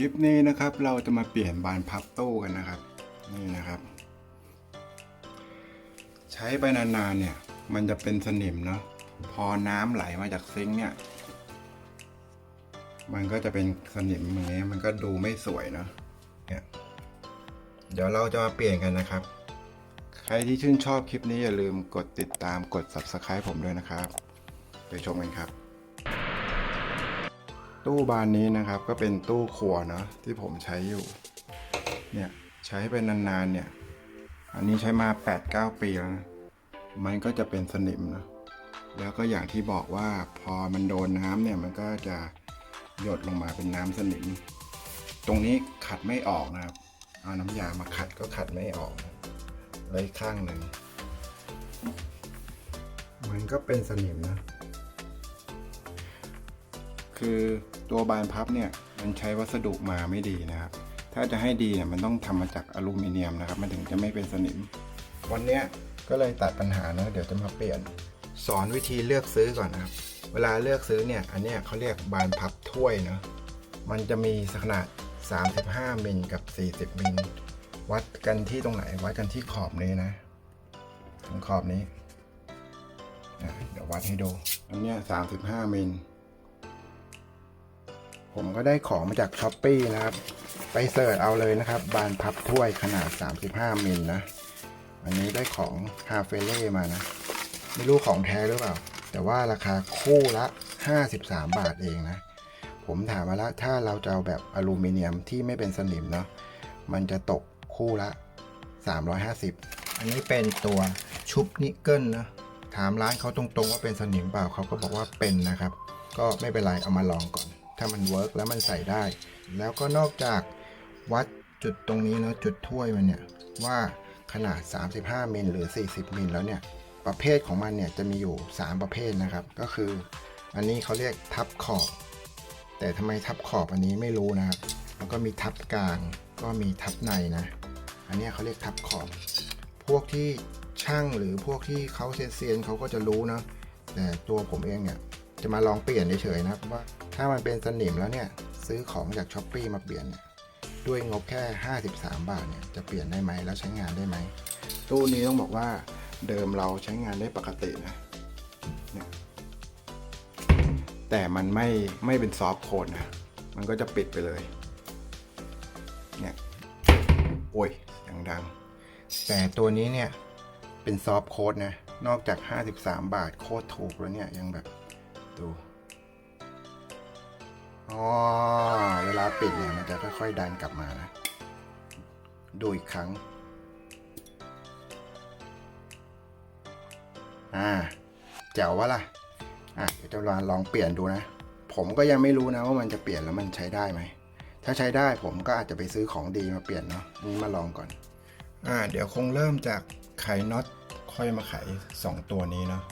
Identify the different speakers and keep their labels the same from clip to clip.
Speaker 1: คลิปนี้นะครับเราจะมาเปลี่ยนบานพับตู้กันนะครับนี่นะครับ ใช้ไปนานๆเนี่ย มันจะเป็นสนิมเนาะพอน้ำไหลมาจากซิงค์เนี่ย มันก็จะเป็นสนิมอย่างนี้มันก็ดูไม่สวยเนาะเนี่ยเดี๋ยวเราจะมาเปลี่ยนกันนะครับ ใครที่ชื่นชอบคลิปนี้อย่าลืมกดติดตามกด subscribe ผมด้วยนะครับ ไปชมกันครับ ตู้บานนี้นะครับก็เป็นตู้ครัวเนาะที่ผมใช้อยู่ เนี่ยใช้ไปนานๆเนี่ย อันนี้ใช้มา 8-9 ปีแล้วนะมันก็จะเป็นสนิมนะแล้วก็อย่างที่บอกว่าพอมันโดนน้ำเนี่ยมันก็จะหยดลงมาเป็นน้ำสนิม ตรงนี้ขัดไม่ออกนะครับ เอาน้ำยามาขัดก็ขัดไม่ออกเลยข้างหนึ่งมันก็เป็นสนิมนะ คือตัวบานพับเนี่ยมันใช้วัสดุมาไม่ดีนะครับ ถ้าจะให้ดีเนี่ยมันต้องทำมาจากอลูมิเนียมนะครับ มันถึงจะไม่เป็นสนิม วันเนี้ยก็เลยตัดปัญหานะเดี๋ยวจะมาเปลี่ยน สอนวิธีเลือกซื้อก่อนนะครับ เวลาเลือกซื้อเนี่ย อันเนี้ยเขาเรียกบานพับถ้วยเนาะมันจะมีขนาด 35มิลกับ 40มิลวัดกันที่ตรงไหนวัดกันที่ขอบนี้นะตรงขอบนี้เดี๋ยววัดให้ดู อันเนี้ย35มิล ผมก็ได้ของมาจากช้อปปีนะครับ ไปเสิร์ชเอาเลยนะครับ บานพับถ้วยขนาด 35 มิลนะ อันนี้ได้ของฮาเฟเล่มานะ ไม่รู้ของแท้หรือเปล่า แต่ว่าราคาคู่ละ 53 บาทเองนะ ผมถามมาแล้วถ้าเราจะเอาแบบอลูมิเนียมที่ไม่เป็นสนิมเนาะ มันจะตกคู่ละ 350 อันนี้เป็นตัวชุบนิกเกิลนะ ถามร้านเขาตรงๆว่าเป็นสนิมเปล่าเขาก็บอกว่าเป็นนะครับ ก็ไม่เป็นไรเอามาลองก่อน ถ้ามันเวิร์กแล้วมันใส่ได้ แล้วก็นอกจากวัดจุดตรงนี้เนาะจุดถ้วยมันเนี่ยว่าขนาด 35 มิลหรือ 40 มิลแล้วเนี่ยประเภทของมันเนี่ยจะมีอยู่ 3 ประเภทนะครับ ก็คืออันนี้เขาเรียกทับขอบ แต่ทำไมทับขอบอันนี้ไม่รู้นะครับแล้วก็มีทับกลางก็มีทับในนะ อันนี้เขาเรียกทับขอบ พวกที่ช่างหรือพวกที่เขาเซียนเขาก็จะรู้นะแต่ตัวผมเองเนี่ยจะมาลองเปลี่ยนเฉยๆนะครับว่า ถ้ามันเป็นสนิมแล้วเนี่ย ซื้อของจากช้อปปีมาเปลี่ยนเนี่ยด้วยงบแค่ 53 บาทเนี่ยจะเปลี่ยนได้ไหมแล้วใช้งานได้ไหม ตู้นี้ต้องบอกว่าเดิมเราใช้งานได้ปกตินะแต่มันไม่ไม่เป็นซอฟต์โคนนะ มันก็จะปิดไปเลย เนี่ย โอ้ยอย่างดัง แต่ตัวนี้เนี่ย เป็นซอฟต์โค้ดนะ นอกจาก 53 บาทโคตรถูกแล้วเนี่ย ยังแบบ ดู อ๋อเวลาปิดเนี่ยมันจะค่อยๆดันกลับมานะ ดูอีกครั้ง อ่าแจ๋ววะล่ะ อะเดี๋ยวจะลองลองเปลี่ยนดูนะ ผมก็ยังไม่รู้นะว่ามันจะเปลี่ยนแล้วมันใช้ได้ไหม ถ้าใช้ได้ผมก็อาจจะไปซื้อของดีมาเปลี่ยนเนาะนี่มาลองก่อน อ่า เดี๋ยวคงเริ่มจากไขน็อตค่อยมาไข2ตัวนี้เนาะ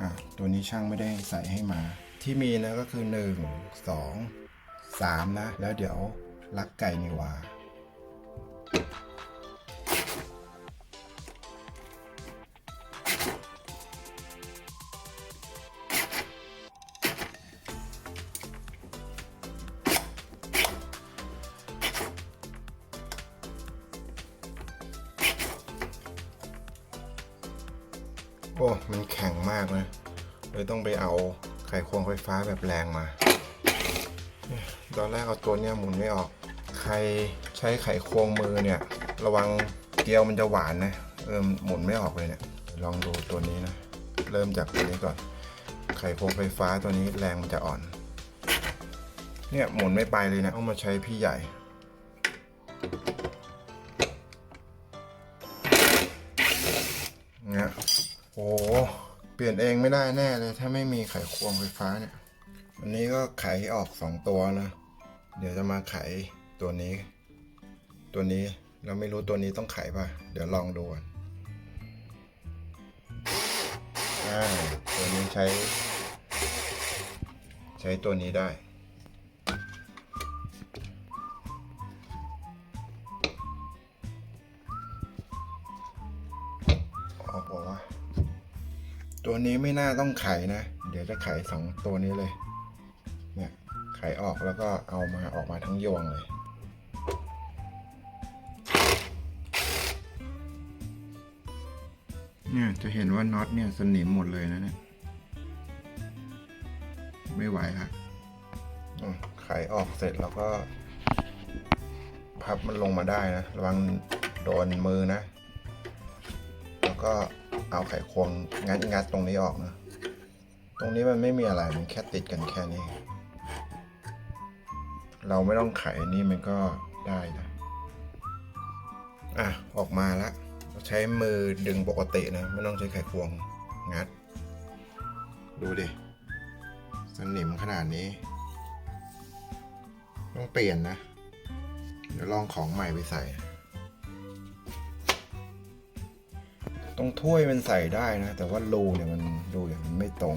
Speaker 1: อ่าตัวนี้ช่างไม่ได้ใส่ให้มา ที่มีนะก็คือ 1 2 3 นะ แล้วเดี๋ยวลักไก่นิวา ฟฟ้าแบบแรงมา ตอนแรกเอาตัวเนี้ยหมุนไม่ออก ใครใช้ไขควงมือเนี่ย ระวังเกลียวมันจะหวานนะ เออหมุนไม่ออกเลยเนี่ย ลองดูตัวนี้นะ เริ่มจากตัวนี้ก่อน ไขควงไฟฟ้าตัวนี้แรงมันจะอ่อน เนี่ยหมุนไม่ไปเลยนะ ต้องมาใช้พี่ใหญ่ เปลี่ยนเองไม่ได้แน่เลยถ้าไม่มีไขควงไฟฟ้าเนี่ย วันนี้ก็ไขออกสองตัวนะ เดี๋ยวจะมาไขตัวนี้ ตัวนี้เราไม่รู้ตัวนี้ต้องไขป่ะ เดี๋ยวลองดูก่อนอ่าตัวนี้ใช้ ใช้ตัวนี้ได้ ตัวนี้ไม่น่าต้องไขนะ เดี๋ยวจะไขสองตัวนี้เลย เนี่ย ไขออกแล้วก็เอามาออกมาทั้งยวงเลย เนี่ยจะเห็นว่าน็อตเนี่ยสนิมหมดเลยนะเนี่ย ไม่ไหวละอืมไขออกเสร็จแล้วก็ พับมันลงมาได้นะ ระวังโดนมือนะ แล้วก็ เอาไขควงงัดงัดตรงนี้ออกนะ ตรงนี้มันไม่มีอะไรมันแค่ติดกันแค่นี้ เราไม่ต้องไขนี่มันก็ได้นะอะออกมาล้วใช้มือดึงปกตินะ ไม่ต้องใช้ไขควงงัด ดูดิสนิมขนาดนี้ ต้องเปลี่ยนนะ เดี๋ยวลองของใหม่ไปใส่ ตรงถ้วยมันใส่ได้นะ แต่ว่ารูเนี่ยมันดูเนี่ยมันไม่ตรง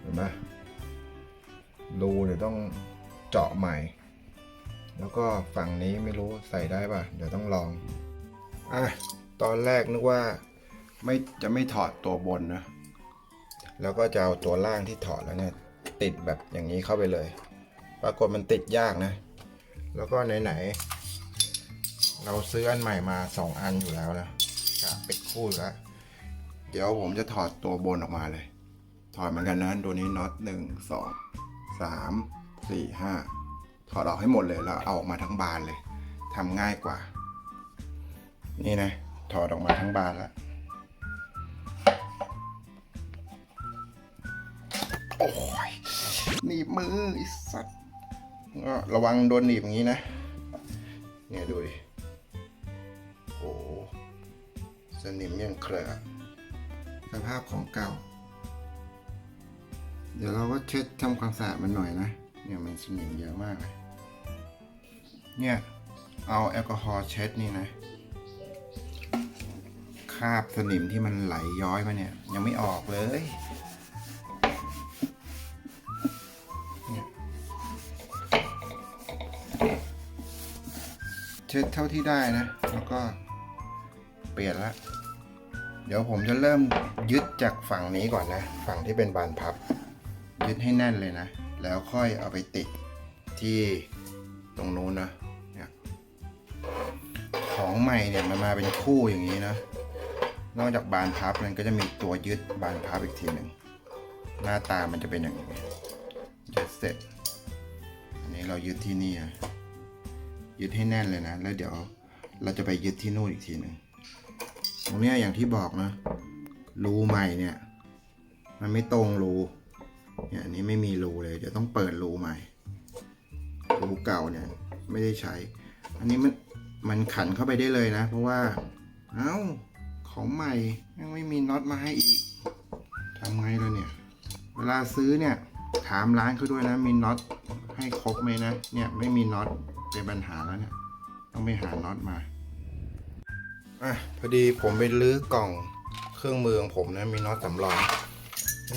Speaker 1: เห็นไหมรูเดี๋ยต้องเจาะใหม่ แล้วก็ฝั่งนี้ไม่รู้ใส่ได้ป่ะ เดี๋ยวต้องลองอะตอนแรกนึกว่าไม่จะไม่ถอดตัวบนนะ แล้วก็จะเอาตัวล่างที่ถอดแล้วเนี่ย ติดแบบอย่างนี้เข้าไปเลย ปรากฏมันติดยากนะ แล้วก็ไหนๆเราซื้ออันใหม่มาสองอันอยู่แล้วนะ เป็นคู่แล้วเดี๋ยวผมจะถอดตัวบนออกมาเลย ถอดเหมือนกันนะตัวนี้น็อตหนึ่งสองสามสี่ห้าถอดออกให้หมดเลยแล้วเอาออกมาทั้งบานเลยทำง่ายกว่า นี่นะ ถอดออกมาทั้งบานแล้วโอ้ยหนีบมือไอ้สัตว์ก็ระวังโดนหนีบอย่างนี้นะ เนี่ยดูดิโอ้ สนิมยังเคลอสภาพของเก่า เดี๋ยวเราก็เช็ดทำความสะอาดมันหน่อยนะ เนี่ยมันสนิมเยอะมากเลยเนี่ยเอาแอลกอฮอล์เช็ดนี่นะคราบสนิมที่มันไหลย้อยมาเนี่ย ยังไม่ออกเลยเช็ดเท่าที่ได้นะ แล้วก็ ปลี่ยนละเดี๋ยวผมจะเริ่มยึดจากฝั่งนี้ก่อนนะ ฝั่งที่เป็นบานพับ ยึดให้แน่นเลยนะ แล้วค่อยเอาไปติดที่ตรงนู้นนะของใหม่เนี่ยมันมาเป็นคู่อย่างนี้นะ นอกจากบานพับมันก็จะมีตัวยึดบานพับอีกทีหนึ่งหน้าตามันจะเป็นอย่างนี้ยึดเสร็จ อันนี้เรายึดที่นี่นะยึดให้แน่นเลยนะ แล้วเดี๋ยวเราจะไปยึดที่นู่นอีกทีหนึ่ง ตรงเนี้ยอย่างที่บอกนะ รูใหม่เนี่ย มันไม่ตรงรู เนี่ยอันนี้ไม่มีรูเลย เดี๋ยวต้องเปิดรูใหม่ รูเก่าเนี่ย ไม่ได้ใช้ อันนี้มันมันขันเข้าไปได้เลยนะ เพราะว่า เอ้า ของใหม่ยังไม่มีน็อตมาให้อีกทำไงล่ะเนี่ย เวลาซื้อเนี่ย ถามร้านเขาด้วยนะ มีน็อตให้ครบไหมนะ เนี่ยไม่มีน็อตเป็นปัญหาแล้วเนี่ย ต้องไปหาน็อตมา อะพอดีผมไปลื้อกล่องเครื่องมือของผมนะมีน็อตสำรอง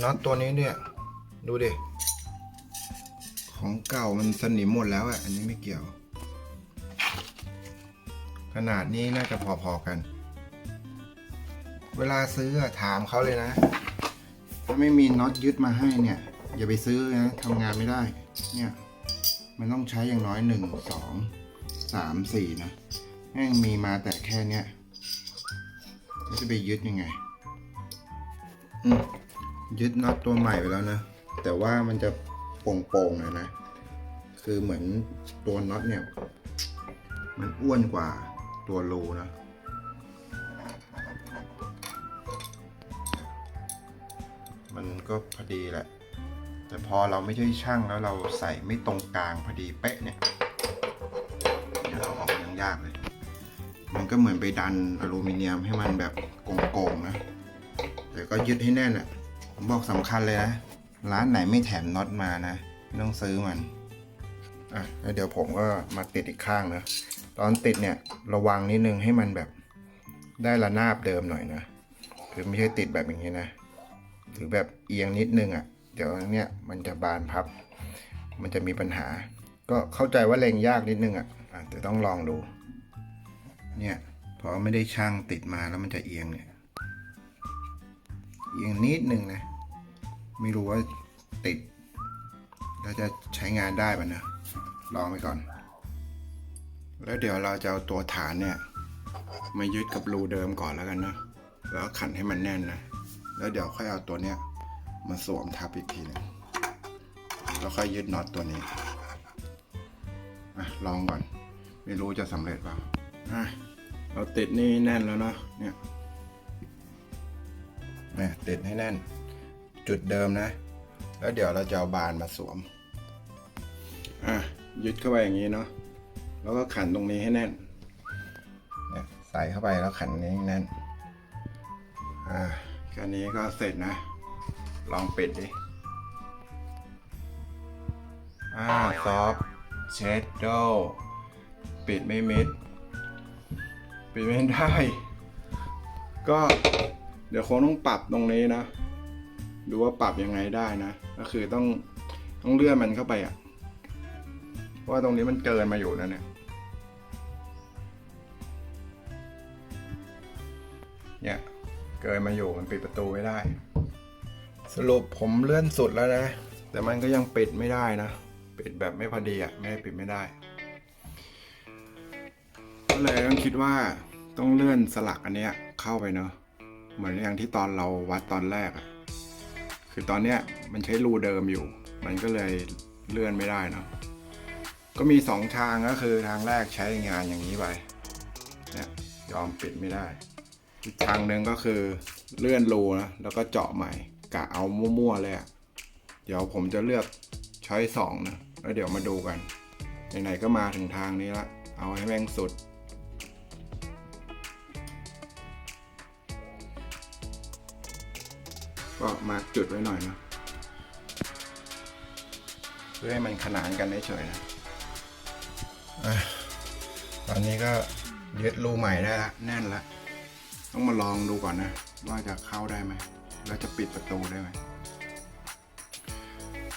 Speaker 1: น็อตตัวนี้เนี่ย ดูดิของเก่ามันสนิมหมดแล้วอะอันนี้ไม่เกี่ยว ขนาดนี้น่าจะพอๆกัน เวลาซื้อถามเขาเลยนะ ถ้าไม่มีน็อตยึดมาให้เนี่ย อย่าไปซื้อนะทำงานไม่ได้ เนี่ย มันต้องใช้อย่างน้อยหนึ่งสองสามสี่นะแม่งมีมาแต่แค่เนี้ย จะไปยึดยังไงยึดน็อตตัวใหม่ไปแล้วนะ แต่ว่ามันจะโป่งๆน่อยนะ คือเหมือนตัวน็อตเนี่ย มันอ้วนกว่าตัวรูนะมันก็พอดีแหละ แต่พอเราไม่ใช่ช่างแล้วเราใส่ไม่ตรงกลางพอดีเป๊ะเนี่ยเดี๋ยวเราออกยังยากเลย มันก็เหมือนไปดันอลูมิเนียมให้มันแบบโก่งๆนะ แต่ก็ยึดให้แน่นอะผมบอกสำคัญเลยนะ ร้านไหนไม่แถมน็อตมานะไม่ต้องซื้อมัน อะแล้วเดี๋ยวผมก็มาติดอีกข้างนะ ตอนติดเนี่ยระวังนิดนึงให้มันแบบได้ระนาบเดิมหน่อยนะ คือไม่ใช่ติดแบบอย่างนี้นะ หรือแบบเอียงนิดนึงอะ่ะ เดี๋ยวเนี้ยมันจะบานพับ มันจะมีปัญหา ก็เข้าใจว่าเล็งยากนิดนึงอะ่ะแต่ต้องลองดู เนี่ยพอไม่ได้ช่างติดมาแล้วมันจะเอียงเนี่ยเอียงนิดนึงนะไม่รู้ว่าติดเราจะใช้งานได้ป่ะนะลองไปก่อน แล้วเดี๋ยวเราจะเอาตัวฐานเนี่ยมายึดกับรูเดิมก่อนแล้วกันนะแล้วขันให้มันแน่นนะแล้วเดี๋ยวค่อยเอาตัวเนี้ยมาสวมทับอีกทีหนึงแล้วค่อยยึดน็อตตัวนี้อะลองก่อน ไม่รู้จะสำเร็จเปล่าอะ เราติดนี่แน่นแล้วเนาะเนี่ยเนี่ยติดให้แน่น จุดเดิมนะ แล้วเดี๋ยวเราจะเอาบานมาสวมอะยึดเข้าไปอย่างนี้เนาะแล้วก็ขันตรงนี้ให้แน่นเนี่ยใส่เข้าไปแล้วขันนี้ให้แน่นอ่าแค่นี้ก็เสร็จนะ ลองปิดดิอ่าซอฟเชดโดปิดไม่มิด ปิดไม่ได้ ก็เดี๋ยวคงต้องปรับตรงนี้นะดูว่าปรับยังไงได้นะ ก็คือต้องต้องเลื่อนมันเข้าไปอะ เพราะว่าตรงนี้มันเกินมาอยู่นะเนี่ย เนี่ย เกินมาอยู่มันปิดประตูไม่ได้ สรุปผมเลื่อนสุดแล้วนะ แต่มันก็ยังปิดไม่ได้นะ ปิดแบบไม่พอดีอะ ไม่ได้ปิดไม่ได้ เลยต้องคิดว่าต้องเลื่อนสลักอันเนี้ยเข้าไปเนาะเหมือนอย่างที่ตอนเราวัดตอนแรกอะคือตอนเนี้ยมันใช้รูเดิมอยู่ มันก็เลยเลื่อนไม่ได้เนาะก็มีสองทางก็คือทางแรกใช้งานอย่างนี้ไปเนี่ยยอมปิดไม่ได้อีกทางหนึ่งก็คือเลื่อนรูนะแล้วก็เจาะใหม่กะเอามั่วๆเลยอะเดี๋ยวผมจะเลือกช้อยสองนะแล้วเดี๋ยวมาดูกันไหนๆก็มาถึงทางนี้ละ เอาให้แม่งสุด ก็มาร์กจุดไว้หน่อยนะเพื่อให้มันขนานกันเฉยๆนะอะตอนนี้ก็ยึดรูใหม่ได้ละแน่นละต้องมาลองดูก่อนนะ ว่าจะเข้าได้ไหมแล้วจะปิดประตูได้ไหม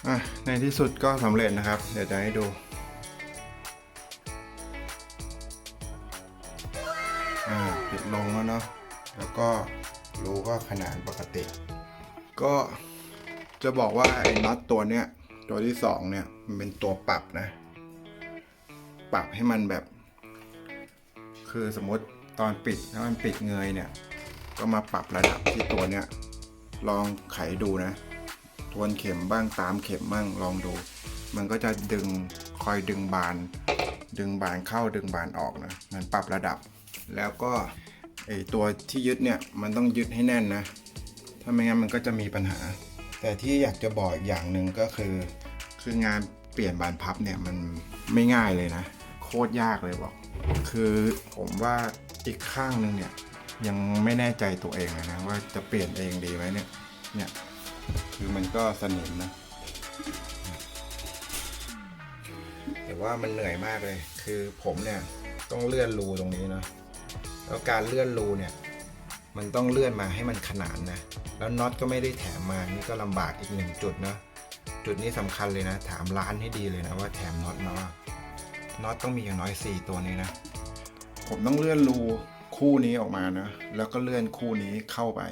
Speaker 1: อะในที่สุดก็สำเร็จนะครับ เดี๋ยวจะให้ดูอ่าปิดลงแล้วเนาะแล้วก็รูก็ขนานปกติ ก็จะบอกว่าไอ้น็อตตัวเนี้ย ตัวที่สองเนี่ย มันเป็นตัวปรับนะ ปรับให้มันแบบ คือสมมติตอนปิดถ้ามันปิดเงยเนี่ย ก็มาปรับระดับที่ตัวเนี้ย ลองไขดูนะ ทวนเข็มบ้างตามเข็มบ้างลองดู มันก็จะดึงคอยดึงบาน ดึงบานเข้าดึงบานออกนะ มันปรับระดับ แล้วก็ไอตัวที่ยึดเนี่ย มันต้องยึดให้แน่นนะ ถ้าไม่งั้นมันก็จะมีปัญหา แต่ที่อยากจะบอกอีกอย่างหนึ่งก็คือ คืองานเปลี่ยนบานพับเนี่ยมันไม่ง่ายเลยนะ โคตรยากเลยบอกคือผมว่าอีกข้างหนึ่งเนี่ยยังไม่แน่ใจตัวเองเลยนะว่าจะเปลี่ยนเองดีไหมเนี่ยเนี่ยคือมันก็สนิมนะ แต่ว่ามันเหนื่อยมากเลย คือผมเนี่ยต้องเลื่อนรูตรงนี้นะแล้วการเลื่อนรูเนี่ย มันต้องเลื่อนมาให้มันขนานนะ แล้วน็อตก็ไม่ได้แถมมานี่ก็ลำบากอีกหนึ่งจุดนะจุดนี้สำคัญเลยนะ ถามร้านให้ดีเลยนะว่าแถมน็อตมาว่าน็อตต้องมีอย่างน้อย 4 ตัวนี้นะ ผมต้องเลื่อนรูคู่นี้ออกมานะแล้วก็เลื่อนคู่นี้เข้าไป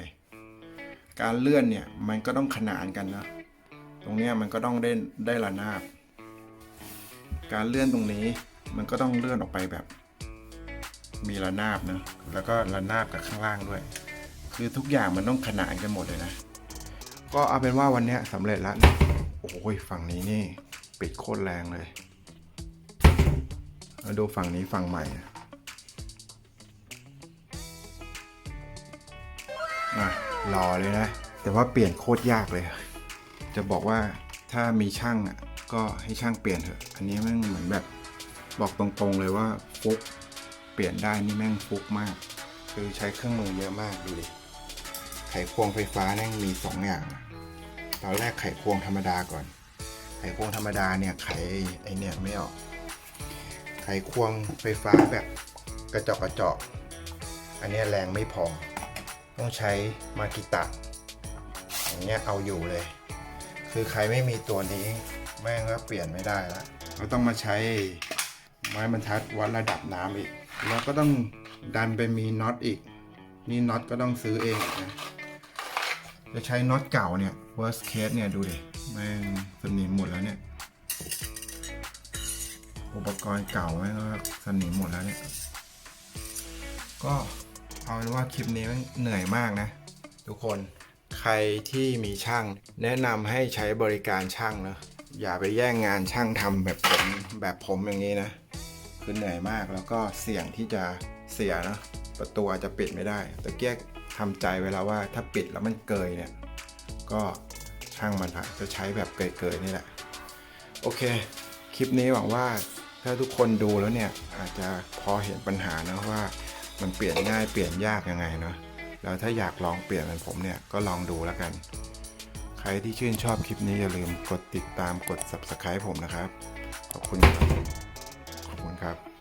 Speaker 1: การเลื่อนเนี่ยมันก็ต้องขนานกันนะตรงเนี้ยมันก็ต้องได้ได้ระนาบ การเลื่อนตรงนี้มันก็ต้องเลื่อนออกไปแบบ มีระนาบนะแล้วก็ระนาบกับข้างล่างด้วย คือทุกอย่างมันต้องขนานกันหมดเลยนะ ก็เอาเป็นว่าวันนี้สำเร็จแล้วนะโอ้ยฝั่งนี้นี่ ปิดโคตรแรงเลยมาดูฝั่งนี้ฝั่งใหม่น่ะรอเลยนะ แต่ว่าเปลี่ยนโคตรยากเลย จะบอกว่าถ้ามีช่างอะก็ให้ช่างเปลี่ยนเถอะ อันนี้แม่งเหมือนแบบบอกตรงๆเลยว่าฟุกเปลี่ยนได้นี่แม่งฟุกมาก คือใช้เครื่องมือเยอะมากดูดิ ไขควงไฟฟ้าแม่งมีสองอย่าง ตอนแรกไขควงธรรมดาก่อน ไขควงธรรมดาเนี่ยไขไอเนี่ยไม่ออก ไขควงไฟฟ้าแบบกระจอกกระจอก อันเนี้ยแรงไม่พอ ต้องใช้มากิตะอย่างเงี้ยเอาอยู่เลย คือใครไม่มีตัวนี้แม่งก็เปลี่ยนไม่ได้ละเราต้องมาใช้ไม้บรรทัดวัดระดับน้ำอีก แล้วก็ต้องดันไปมีน็อตอีก นี่น็อตก็ต้องซื้อเองนะ จะใช้น็อตเก่าเนี่ย worst case เนี่ยดูดิแม่งสนิมหมดแล้วเนี่ย อุปกรณ์เก่าแม่งก็สนิมหมดแล้วเนี่ย ก็เอาเป็นว่าคลิปนี้มันเหนื่อยมากนะ ทุกคนใครที่มีช่าง แนะนำให้ใช้บริการช่างนะอย่าไปแย่งงานช่างทำแบบผมแบบผมอย่างนี้นะคือเหนื่อยมากแล้วก็เสี่ยงที่จะเสียนะประตูอาจจะปิดไม่ได้ตะเกียก ทำใจไว้แล้วว่าถ้าปิดแล้วมันเกยเนี่ย ก็ช่างมันฮะจะใช้แบบเกยๆนี่แหละ โอเค คลิปนี้หวังว่าถ้าทุกคนดูแล้วเนี่ยอาจจะพอเห็นปัญหานะว่ามันเปลี่ยนง่ายเปลี่ยนยากยังไงเนาะแล้วถ้าอยากลองเปลี่ยนเหมือนผมเนี่ยก็ลองดูแล้วกัน ใครที่ชื่นชอบคลิปนี้อย่าลืมกดติดตามกด subscribe ผมนะครับ ขอบคุณครับขอบคุณครับ